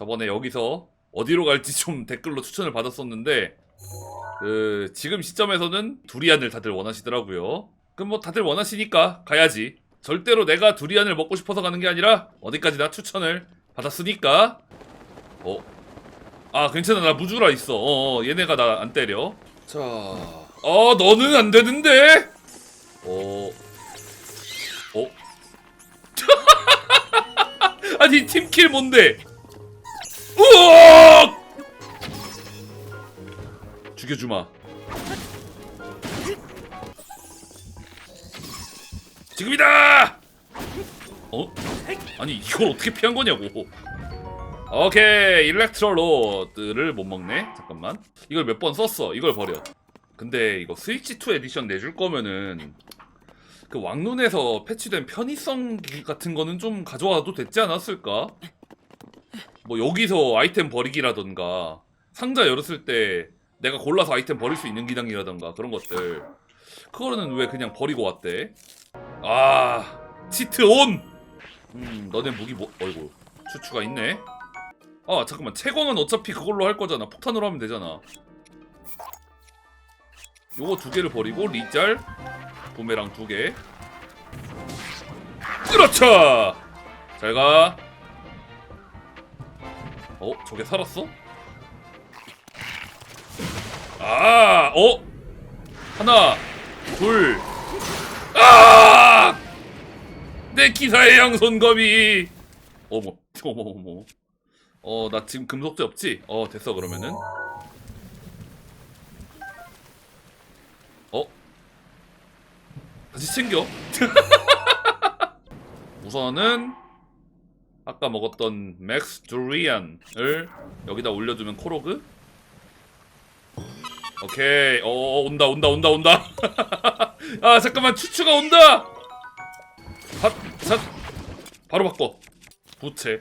저번에 여기서 어디로 갈지 좀 댓글로 추천을 받았었는데 그 지금 시점에서는 두리안을 다들 원하시더라고요. 그럼 뭐 다들 원하시니까 가야지. 절대로 내가 두리안을 먹고 싶어서 가는 게 아니라 어디까지나 추천을 받았으니까. 어? 아 괜찮아 나 무주라 있어. 어, 어, 얘네가 나 안 때려. 자, 어 너는 안 되는데. 어, 어? 아니 팀킬 뭔데? 우와! 죽여주마. 지금이다! 어? 아니 이걸 어떻게 피한 거냐고. 오케이 일렉트로로드를 못 먹네. 잠깐만. 이걸 몇 번 썼어. 이걸 버려. 근데 이거 스위치 2 에디션 내줄 거면은 그 왕눈에서 패치된 편의성 같은 거는 좀 가져와도 됐지 않았을까? 뭐 여기서 아이템 버리기라던가 상자 열었을 때 내가 골라서 아이템 버릴 수 있는 기능이라던가 그런 것들. 그거는 왜 그냥 버리고 왔대? 아 치트 온! 음 너네 무기 뭐 어이구 추추가 있네. 아 잠깐만. 채광은 어차피 그걸로 할 거잖아. 폭탄으로 하면 되잖아. 요거 두 개를 버리고 리짤 부메랑 두개. 그렇죠! 잘가 어? 저게 살았어? 아, 어? 하나, 둘, 아! 내 기사의 양손검이. 어머, 어머, 어머. 어, 나 지금 금속제 없지? 어, 됐어 그러면은. 어? 다시 챙겨. 우선은 아까 먹었던 맥스 두리안을 여기다 올려주면 코로그? 오케이. 어 어, 온다 온다 온다 온다. 아 잠깐만. 추추가 온다! 핫샷. 바로 바꿔. 부채.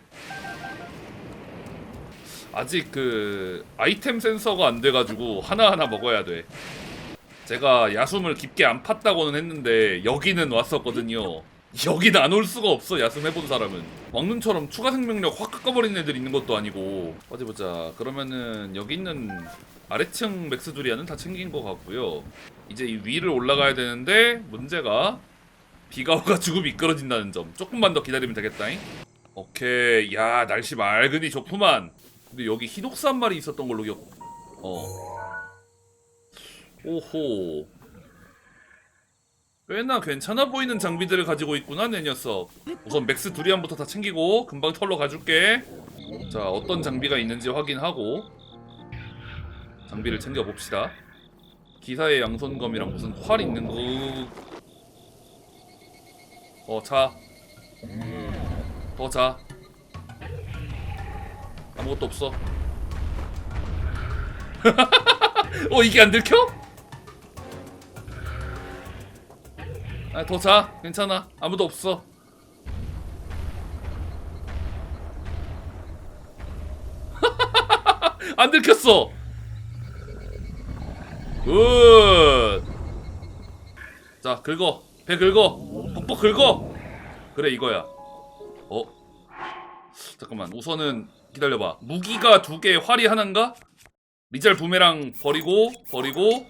아직 그 아이템 센서가 안 돼가지고 하나하나 먹어야 돼. 제가 야숨을 깊게 안 팠다고는 했는데 여기는 왔었거든요 여긴 안 올 수가 없어 야숨 해본 사람은. 왕눈처럼 추가 생명력 확 깎아버리는 애들 있는 것도 아니고. 어디 보자. 그러면은 여기 있는 아래층 맥스 두리안은 다 챙긴 것 같고요. 이제 이 위를 올라가야 되는데 문제가 비가 와가지고 미끄러진다는 점. 조금만 더 기다리면 되겠다잉. 오케이. 야 날씨 맑으니 좋구만. 근데 여기 흰옥스 한 마리 있었던 걸로 기억 어. 오호 꽤나 괜찮아 보이는 장비들을 가지고 있구나 내 녀석 우선 맥스 두리안부터 다 챙기고 금방 털러 가줄게 자 어떤 장비가 있는지 확인하고 장비를 챙겨봅시다 기사의 양손검이랑 무슨 활 있는 거 어, 자. 더 자. 아무것도 없어. 어, 이게 안 들켜? 아, 더 자. 괜찮아. 아무도 없어. 안 들켰어. 굿. 자, 긁어. 배 긁어. 뻑뻑 긁어. 그래, 이거야. 어? 잠깐만. 우선은 기다려봐. 무기가 두 개, 활이 하나인가? 리잘 부메랑 버리고, 버리고.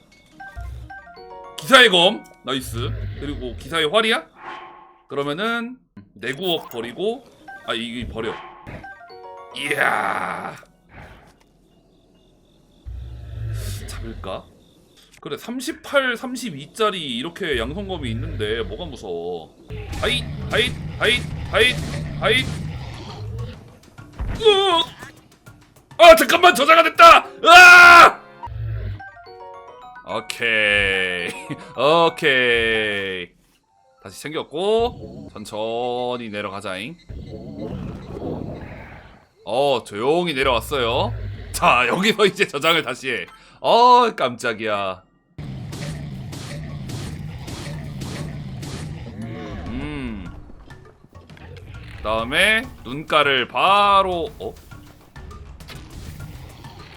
기사의 검. 나이스. 그리고 기사의 활이야? 그러면은 내구억 버리고 아 이게 버려. 이야. 잡을까? 그래 38, 32짜리 이렇게 양손검이 있는데 뭐가 무서워? 하잇, 하잇, 하잇, 하잇, 하잇. 으! 아 잠깐만 저자가 됐다. 아! 오케이, 오케이. 다시 챙겼고 천천히 내려가자잉. 어 조용히 내려왔어요. 자 여기서 이제 저장을 다시 해. 어 깜짝이야. 음. 다음에 눈가를 바로 어?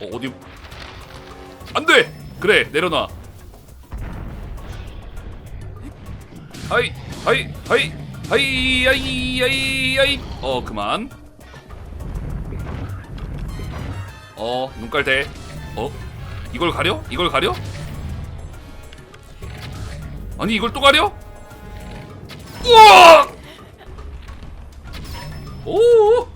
어 어디? 안돼. 그래 내려놔. 하이 하이 하이 하이 하이 하이 하이 어 그만 어 눈깔 대. 어 이걸 가려? 이걸 가려? 아니 이걸 또 가려? 우와! 오!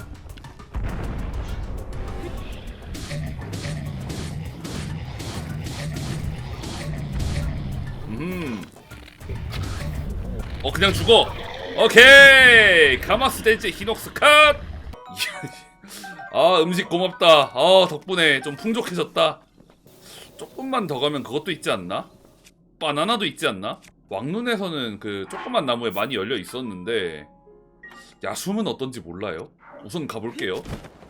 그냥 죽어. 오케이. 가마스 덴지 히녹스 컷. 아 음식 고맙다. 아 덕분에 좀 풍족해졌다. 조금만 더 가면 그것도 있지 않나? 바나나도 있지 않나? 왕눈에서는 그 조그만 나무에 많이 열려 있었는데 야숨은 어떤지 몰라요. 우선 가볼게요.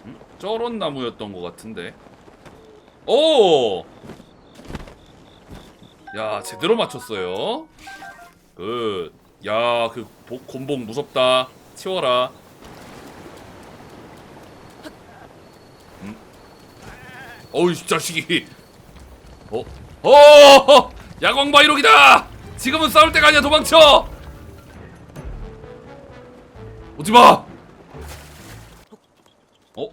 음? 저런 나무였던 것 같은데. 오! 야 제대로 맞췄어요. 그, 야, 그 복- 곤봉 무섭다. 치워라. 음? 어이 자식이. 어? 어! 야광 바이록이다. 지금은 싸울 때가 아니야. 도망쳐. 오지 마. 어?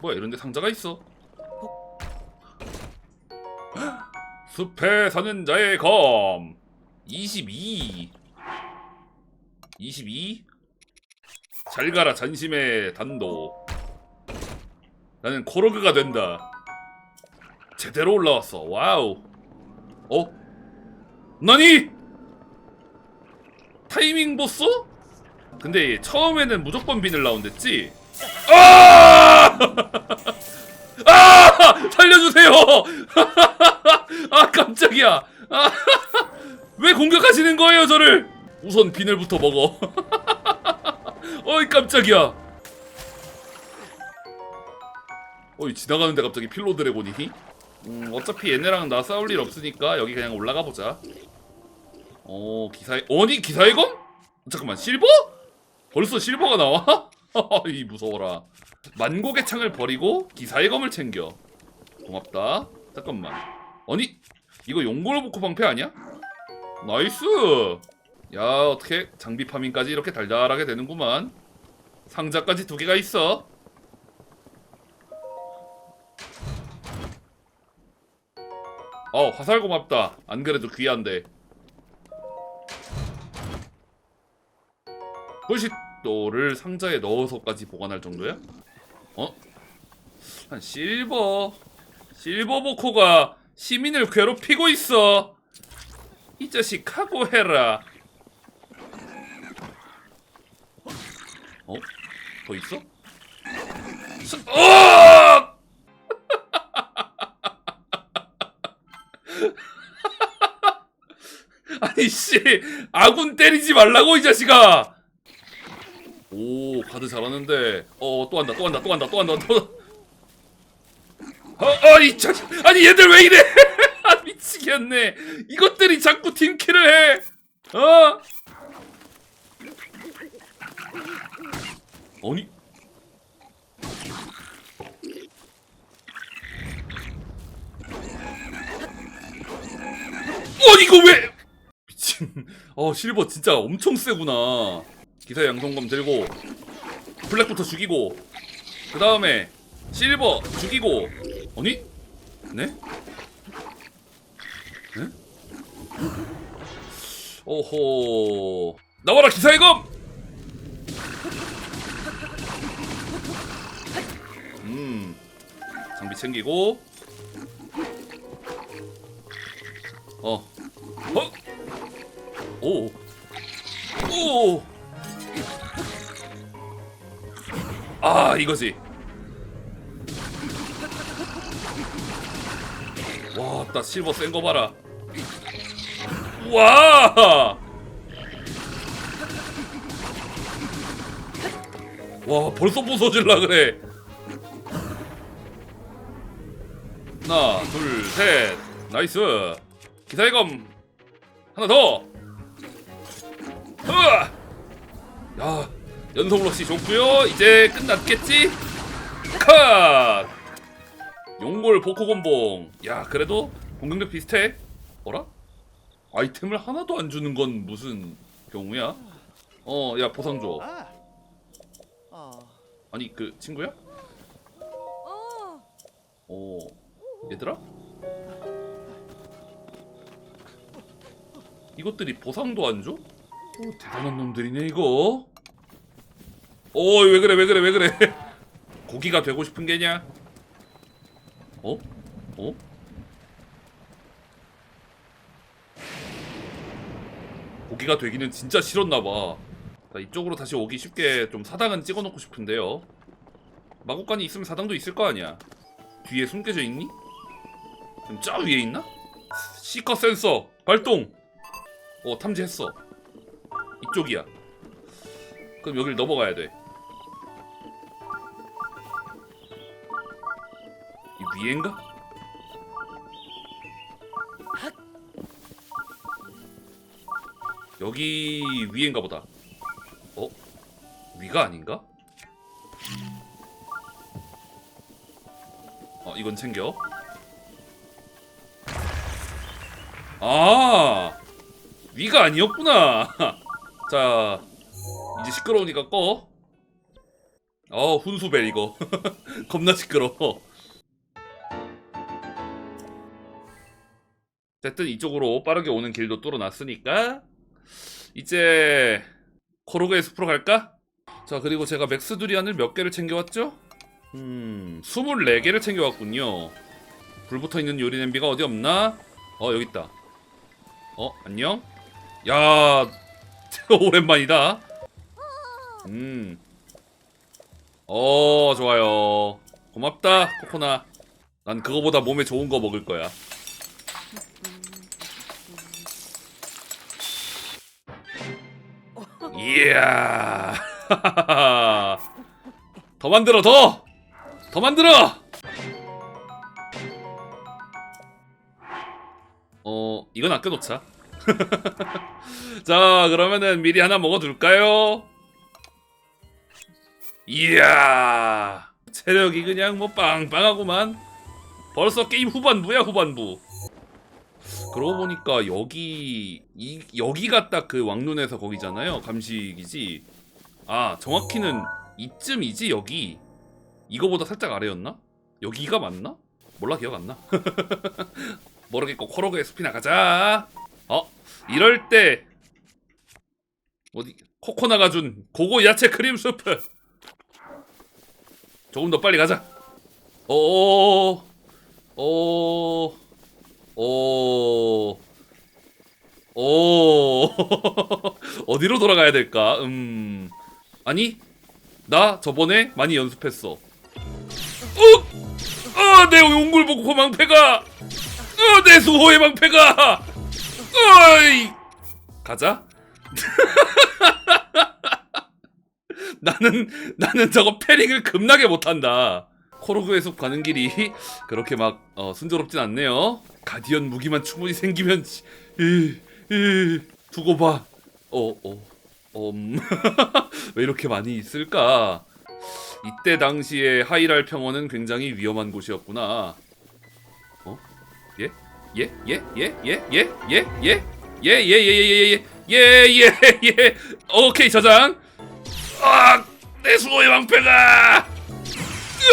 뭐야? 이런데 상자가 있어. 숲에 사는 자의 검 22. 22? 잘 가라 전심의 단도. 나는 코르그가 된다. 제대로 올라왔어. 와우. 어? 나니? 타이밍 보스? 근데 처음에는 무조건 비늘 나온댔지? 아! 아! 살려주세요! 아 깜짝이야. 아, 왜 공격하시는 거예요 저를? 우선 비늘부터 먹어. 어이 깜짝이야. 어이 지나가는데 갑자기 필로 드래곤이? 음 어차피 얘네랑 나 싸울 일 없으니까 여기 그냥 올라가 보자. 어 기사의 어니 기사의 검? 잠깐만 실버? 벌써 실버가 나와? 이 무서워라. 만곡의 창을 버리고 기사의 검을 챙겨. 고맙다. 잠깐만. 아니 이거 용골 보코 방패 아니야? 나이스. 야 어떻게 장비 파밍까지 이렇게 달달하게 되는구만. 상자까지 두 개가 있어. 어 화살 고맙다. 안 그래도 귀한데. 홀시도를 상자에 넣어서까지 보관할 정도야? 어? 한 실버 실버 보코가 시민을 괴롭히고 있어. 이 자식 각오해라. 어? 더 있어? 스... 어! 아니 씨 아군 때리지 말라고 이 자식아. 오 가드 잘하는데 어 또 한다 또 한다 또 한다 또 한다 또 어이 자식 아니 얘들 왜 이래 아 미치겠네 이것들이 자꾸 팀킬을 해 어? 아니 어 이거 왜 미친 어 실버 진짜 엄청 세구나 기사 양성검 들고 블랙부터 죽이고 그 다음에 실버 죽이고 아니? 네? 네? 오호 나와라 기사의 검! 음. 장비 챙기고. 어. 어? 오. 오! 아 이거지. 와 나 실버 센 거 봐라. 와! 와 벌써 부서질라 그래 하나 둘 셋. 나이스. 기사의 검. 하나 더. 으아! 야 연속 러시 좋고요. 이제 끝났겠지? 컷! 용골 보코곤봉. 야 그래도 공격력 비슷해. 어라? 아이템을 하나도 안 주는 건 무슨 경우야? 어 야 보상 줘. Oh. 아니 그 친구야? 어, 어 얘들아? 이것들이 보상도 안 줘? 오, 대단한 놈들이네 이거. 오왜 그래 왜 그래 왜 그래? 고기가 되고 싶은 게냐? 어? 어? 고기가 되기는 진짜 싫었나 봐. 자, 이쪽으로 다시 오기 쉽게 좀 사당은 찍어놓고 싶은데요. 마곡간이 있으면 사당도 있을 거 아니야. 뒤에 숨겨져 있니? 그럼 저 위에 있나? 시커 센서 발동. 어 탐지했어. 이쪽이야. 그럼 여길 넘어가야 돼. 이 위엔가? 여기 위엔가 보다. 어? 위가 아닌가? 어, 이건 챙겨. 아, 위가 아니었구나. 자, 이제 시끄러우니까 꺼. 어, 훈수벨 이거. 겁나 시끄러워. 어쨌든 이쪽으로 빠르게 오는 길도 뚫어놨으니까 이제 코로그의 숲으로 갈까? 자 그리고 제가 맥스 두리안을 몇 개를 챙겨왔죠? 음 24개를 챙겨왔군요 불 붙어있는 요리 냄비가 어디 없나? 어 여기 있다 어 안녕? 야 오랜만이다 음. 어 좋아요 고맙다 코코나 난 그거보다 몸에 좋은 거 먹을 거야 이야. 더 만들어 더. 더 만들어. 어, 이건 아껴놓자. 자, 그러면은 미리 하나 먹어둘까요? 이야. 체력이 그냥 뭐 빵빵하구만. 벌써 게임 후반부야 후반부. 그러고 보니까 여기 이 여기가 딱 그 왕눈에서 거기잖아요. 감식이지. 아 정확히는 이쯤이지 여기. 이거보다 살짝 아래였나? 여기가 맞나? 몰라 기억 안 나. 모르겠고 코로그의 숲이 나 가자. 어 이럴 때 어디 코코나가 준 고고 야채 크림 수프. 조금 더 빨리 가자. 오. 오. 오. 오. 어디로 돌아가야 될까? 음. 아니, 나 저번에 많이 연습했어. 어! 어, 내 용굴 보고 망패가! 어, 내 수호의 망패가! 어이! 가자. 나는, 나는 저거 패링을 겁나게 못한다. 코로그의 숲 가는 길이 그렇게 막 어, 순조롭진 않네요. 가디언 무기만 충분히 생기면 이, 이, 두고 봐. 어, 어, 음, 왜 이렇게 많이 있을까? 이때 당시에 하이랄 평원은 굉장히 위험한 곳이었구나. 어? 예? 예? 예? 예? 예? 예? 예? 예? 예? 예? 예? 예? 예? 예? 예? 예? 오케이 저장. 아, 내 수호의 왕패가.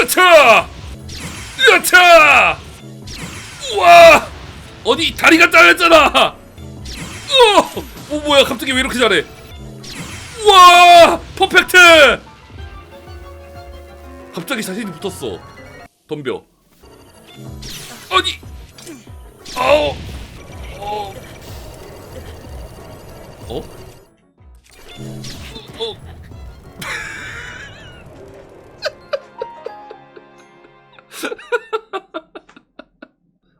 으차! 으차! 우와! 어디 다리가 잘렸잖아! 어! 어 뭐야 갑자기 왜 이렇게 잘해? 우와! 퍼펙트! 갑자기 자신이 붙었어. 덤벼. 아니! 아우! 어? 어? 어?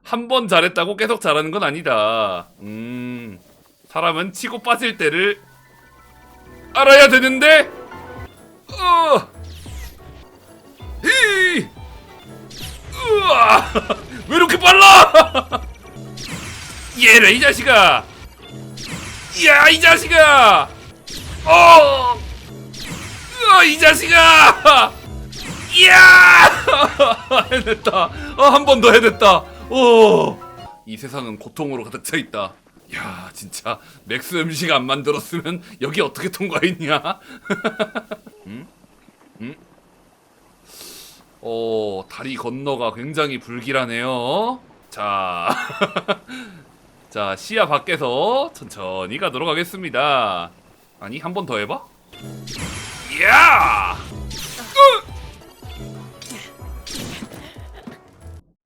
한 번 잘했다고 계속 잘하는 건 아니다. 음, 사람은 치고 빠질 때를 알아야 되는데, 어, 얘래 이 자식아, 야이 자식아, 어, 으아, 이 자식아, 이야, 해냈다. 어, 한 번 더 해냈다. 오! 이 세상은 고통으로 가득 차 있다. 야, 진짜 맥스 음식 안 만들었으면 여기 어떻게 통과했냐? 응? 응? 어, 다리 건너가 굉장히 불길하네요. 자. 자, 시야 밖에서 천천히 가도록 하겠습니다. 아니, 한 번 더 해봐? 야!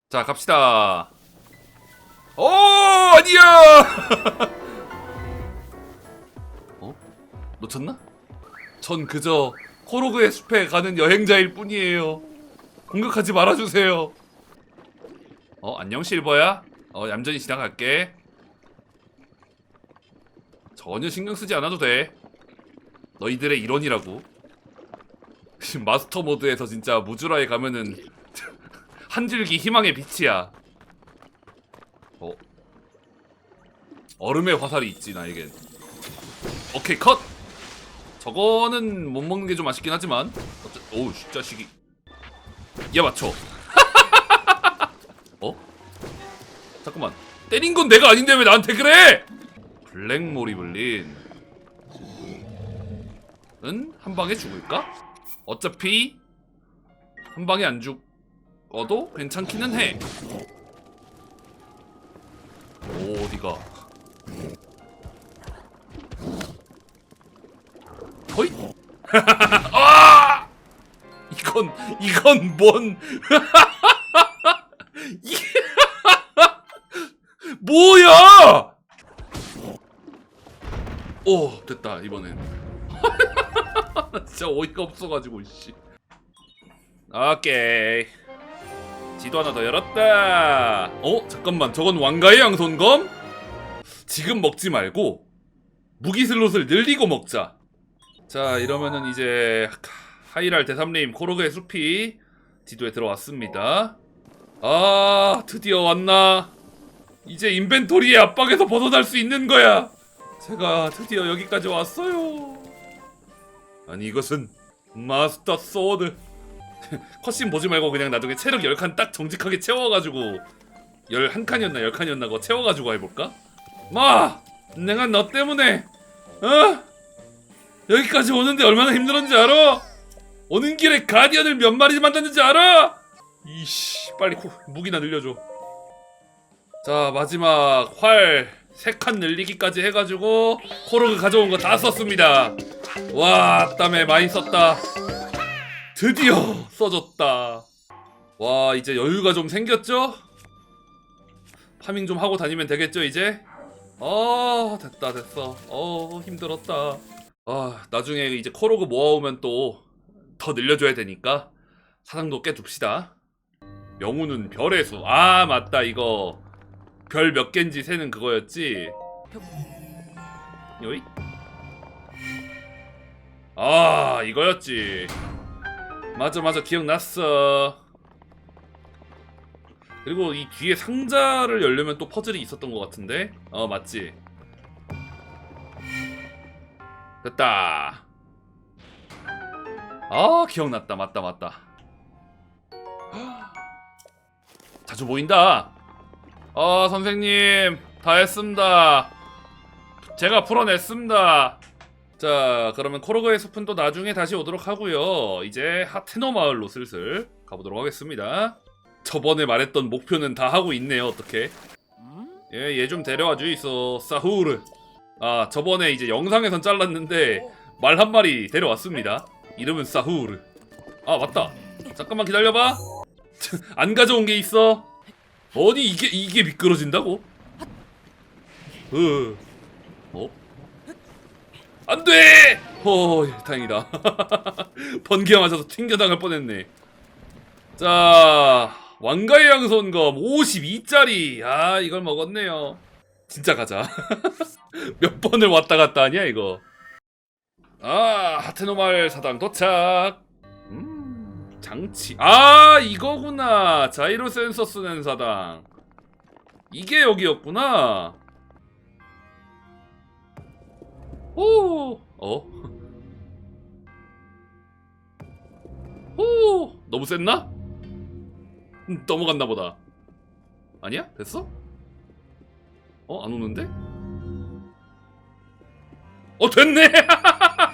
자, 갑시다. 오, 아니야! 어? 놓쳤나? 전 그저 코로그의 숲에 가는 여행자일 뿐이에요. 공격하지 말아주세요. 어, 안녕 실버야. 어, 얌전히 지나갈게. 전혀 신경 쓰지 않아도 돼. 너희들의 일원이라고. 마스터 모드에서 진짜 무주라에 가면은 한 줄기 희망의 빛이야. 어? 얼음의 화살이 있지 나에겐. 오케이 컷. 저거는 못 먹는 게 좀 아쉽긴 하지만. 어째... 오우 씨 자식이. 얘 맞춰. 어? 잠깐만. 때린 건 내가 아닌데 왜 나한테 그래? 블랙 모리블린. 은 한 방에 죽을까? 어차피 한 방에 안 죽어도 괜찮기는 해. 오, 어디가? 허이? 아! 이건 이건 뭔? 뭐야? 오 됐다 이번엔. 나 진짜 어이가 없어가지고 씨. 오케이. 지도 하나 더 열었다. 어 잠깐만 저건 왕가의 양손검? 지금 먹지 말고 무기 슬롯을 늘리고 먹자. 자 이러면은 이제 하이랄 대삼림 코로그의 숲이 지도에 들어왔습니다. 아 드디어 왔나? 이제 인벤토리의 압박에서 벗어날 수 있는 거야. 제가 드디어 여기까지 왔어요. 아니 이것은 마스터 소드. 컷신 보지 말고 그냥 나중에 체력 10칸 딱 정직하게 채워가지고 11칸이었나 10칸이었나 그거 채워가지고 해볼까? 마! 내가 너 때문에 어? 여기까지 오는데 얼마나 힘들었는지 알아? 오는 길에 가디언을 몇 마리 만났는지 알아? 이씨 빨리 코, 무기나 늘려줘 자 마지막 활 3칸 늘리기까지 해가지고 코르그 가져온 거 다 썼습니다. 와 땀에 많이 썼다. 드디어 써줬다. 와 이제 여유가 좀 생겼죠? 파밍 좀 하고 다니면 되겠죠 이제? 어 됐다 됐어. 어 힘들었다. 아 나중에 이제 코로그 모아오면 또 더 늘려줘야 되니까 사상도 깨줍시다. 명우는 별의 수 아 맞다 이거 별몇 갠지 세는 그거였지? 요이. 아 이거였지. 맞아 맞아. 기억났어. 그리고 이 뒤에 상자를 열려면 또 퍼즐이 있었던 것 같은데? 어 맞지. 됐다. 아 기억났다. 맞다 맞다. 자주 보인다 아 선생님. 다 했습니다. 제가 풀어냈습니다. 자 그러면 코로그의 숲은 또 나중에 다시 오도록 하고요. 이제 하테노 마을로 슬슬 가보도록 하겠습니다. 저번에 말했던 목표는 다 하고 있네요. 어떻게? 예얘 좀 데려와 주이소. 사후르. 아 저번에 이제 영상에선 잘랐는데 말 한 마리 데려왔습니다. 이름은 사후르. 아 맞다. 잠깐만 기다려봐. 안 가져온 게 있어 아니 이게 이게 미끄러진다고? 으 어? 안 돼! 어 다행이다. 번개가 맞아서 튕겨나갈 뻔했네. 자 왕가의 양손검 52짜리. 아 이걸 먹었네요. 진짜 가자. 몇 번을 왔다 갔다 하냐 이거? 아 하테노말 사당 도착. 음 장치 아 이거구나 자이로 센서 쓰는 사당 이게 여기였구나 오 어? 오 너무 셌나? 음, 넘어갔나 보다 아니야? 됐어? 어? 안 오는데? 어 됐네!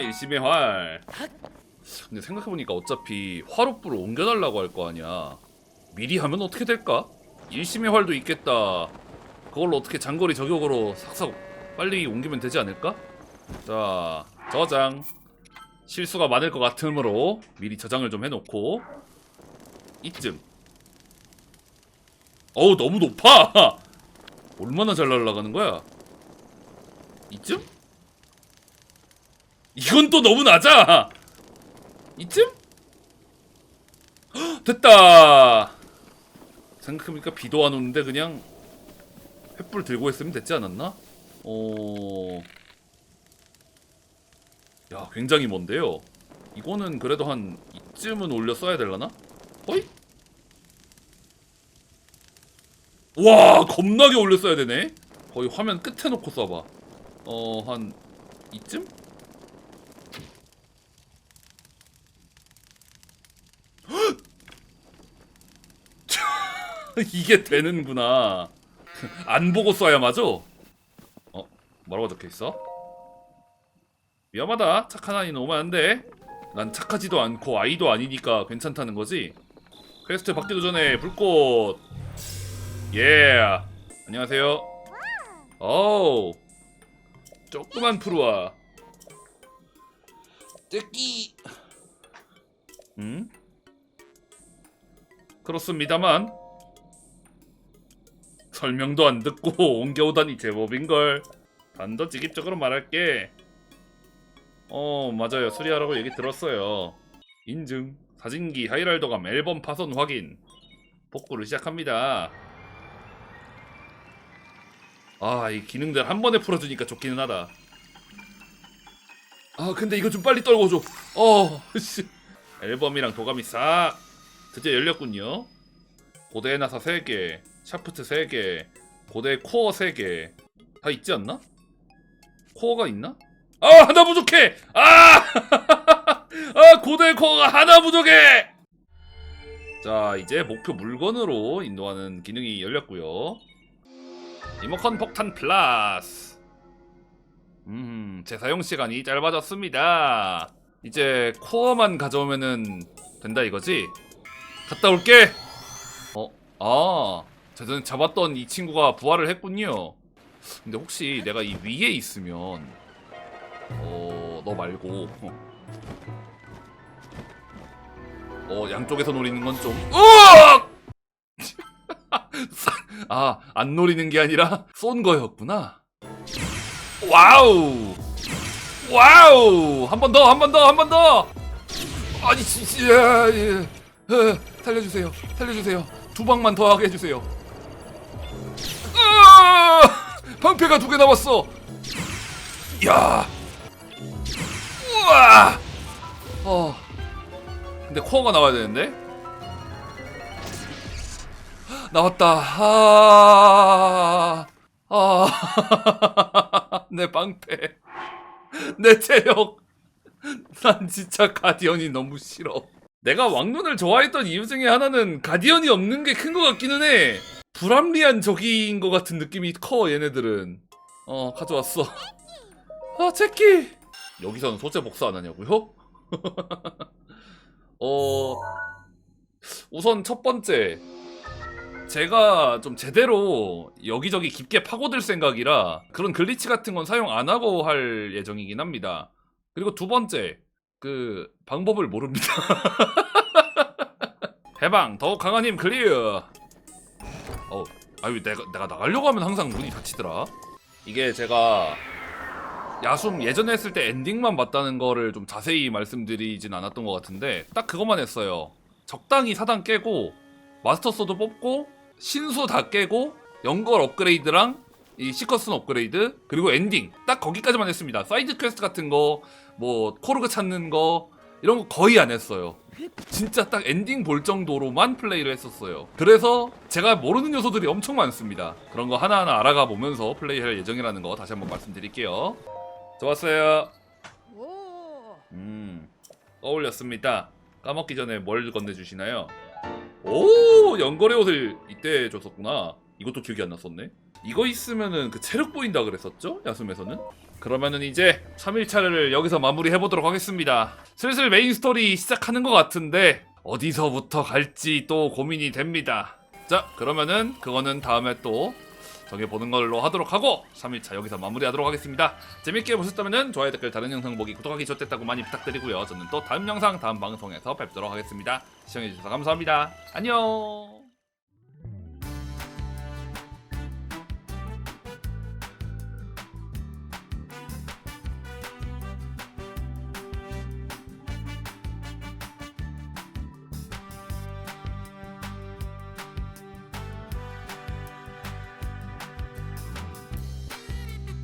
일심의 활. 근데 생각해보니까 어차피 화로불을 옮겨달라고 할 거 아니야. 미리 하면 어떻게 될까? 일심의 활도 있겠다. 그걸로 어떻게 장거리 저격으로 싹싹 빨리 옮기면 되지 않을까? 자 저장. 실수가 많을 것 같으므로 미리 저장을 좀 해놓고. 이쯤. 어우 너무 높아! 얼마나 잘 날아가는 거야? 이쯤? 이건 또 너무 낮아 이쯤? 헉, 됐다 생각해보니까 비도 안 오는데 그냥 횃불 들고 했으면 됐지 않았나? 어... 야 굉장히 먼데요 이거는 그래도 한 이쯤은 올려 써야 되려나? 거의? 와 겁나게 올려 써야 되네 거의 화면 끝에 놓고 써봐 어 한 이쯤? 이게 되는구나. 안 보고 써야 맞아? 어? 뭐라고 적혀 있어? 위험하다. 착한 아이는 오면 안돼. 난 착하지도 않고 아이도 아니니까 괜찮다는 거지? 퀘스트 받기도 전에 불꽃. 예 안녕하세요. 어우 조그만 프루와 떼끼 음? 그렇습니다만 설명도 안 듣고 옮겨오다니 제법인걸. 단도직입적으로 말할게. 어 맞아요. 수리하라고 얘기 들었어요. 인증 사진기 하이랄더감 앨범 파손 확인. 복구를 시작합니다. 아 이 기능들 한 번에 풀어주니까 좋기는 하다. 아 근데 이거 좀 빨리 떨궈줘. 어 씨. 앨범이랑 도감이 싹 드디어 열렸군요. 고대 나사 3개 샤프트 3개 고대 코어 3개. 다 있지 않나? 코어가 있나? 아 하나 부족해! 아, 아 고대 코어가 하나 부족해! 자 이제 목표 물건으로 인도하는 기능이 열렸고요. 리모컨 폭탄 플러스. 음 재사용 시간이 짧아졌습니다. 이제 코어만 가져오면은 된다 이거지? 갔다 올게! 어 아 제전 잡았던 이 친구가 부활을 했군요 근데 혹시 내가 이 위에 있으면 어, 너 말고. 어, 양쪽에서 노리는 건 좀. 으악! 아, 안 노리는 게 아니라 쏜 거였구나. 와우! 와우! 한 번 더, 한 번 더, 한 번 더! 아니, 진짜, 예, 예. 살려주세요. 살려주세요. 두 방만 더 하게 해주세요. 으아! 방패가 두 개 남았어. 야! 우와! 어. 근데 코어가 나와야 되는데? 나왔다. 아. 아. 내 방패. 내 체력. 난 진짜 가디언이 너무 싫어. 내가 왕눈을 좋아했던 이유 중에 하나는 가디언이 없는 게 큰 것 같기는 해. 불합리한 적인 것 같은 느낌이 커 얘네들은. 어 가져왔어. 아 제키. 여기서는 소재 복사 안 하냐고요? 어 우선 첫 번째 제가 좀 제대로 여기저기 깊게 파고들 생각이라 그런 글리치 같은 건 사용 안 하고 할 예정이긴 합니다. 그리고 두 번째 그 방법을 모릅니다. 해방 더욱 강한 힘 클리어. 어 아유 내가 내가 나가려고 하면 항상 문이 닫히더라. 이게 제가 야숨 예전에 했을 때 엔딩만 봤다는 거를 좀 자세히 말씀드리진 않았던 것 같은데 딱 그것만 했어요. 적당히 사단 깨고 마스터 소드 뽑고 신수 다 깨고 연걸 업그레이드랑 이 시커슨 업그레이드 그리고 엔딩 딱 거기까지만 했습니다. 사이드 퀘스트 같은 거 뭐 코르그 찾는 거 이런 거 거의 안 했어요. 진짜 딱 엔딩 볼 정도로만 플레이를 했었어요. 그래서 제가 모르는 요소들이 엄청 많습니다. 그런 거 하나하나 알아가 보면서 플레이할 예정이라는 거 다시 한번 말씀드릴게요. 좋았어요. 오. 음, 어울렸습니다. 까먹기 전에 뭘 건네주시나요? 오, 연거래 옷을 이때 줬었구나. 이것도 기억이 안 났었네. 이거 있으면은 그 체력 보인다 그랬었죠? 야숨에서는? 그러면은 이제 3일차를 여기서 마무리해 보도록 하겠습니다. 슬슬 메인 스토리 시작하는 것 같은데 어디서부터 갈지 또 고민이 됩니다. 자, 그러면은 그거는 다음에 또 정해보는 걸로 하도록 하고 3일차 여기서 마무리하도록 하겠습니다. 재밌게 보셨다면 좋아요 댓글 다른 영상 보기 구독하기 좋댔다고 많이 부탁드리고요. 저는 또 다음 영상 다음 방송에서 뵙도록 하겠습니다. 시청해주셔서 감사합니다. 안녕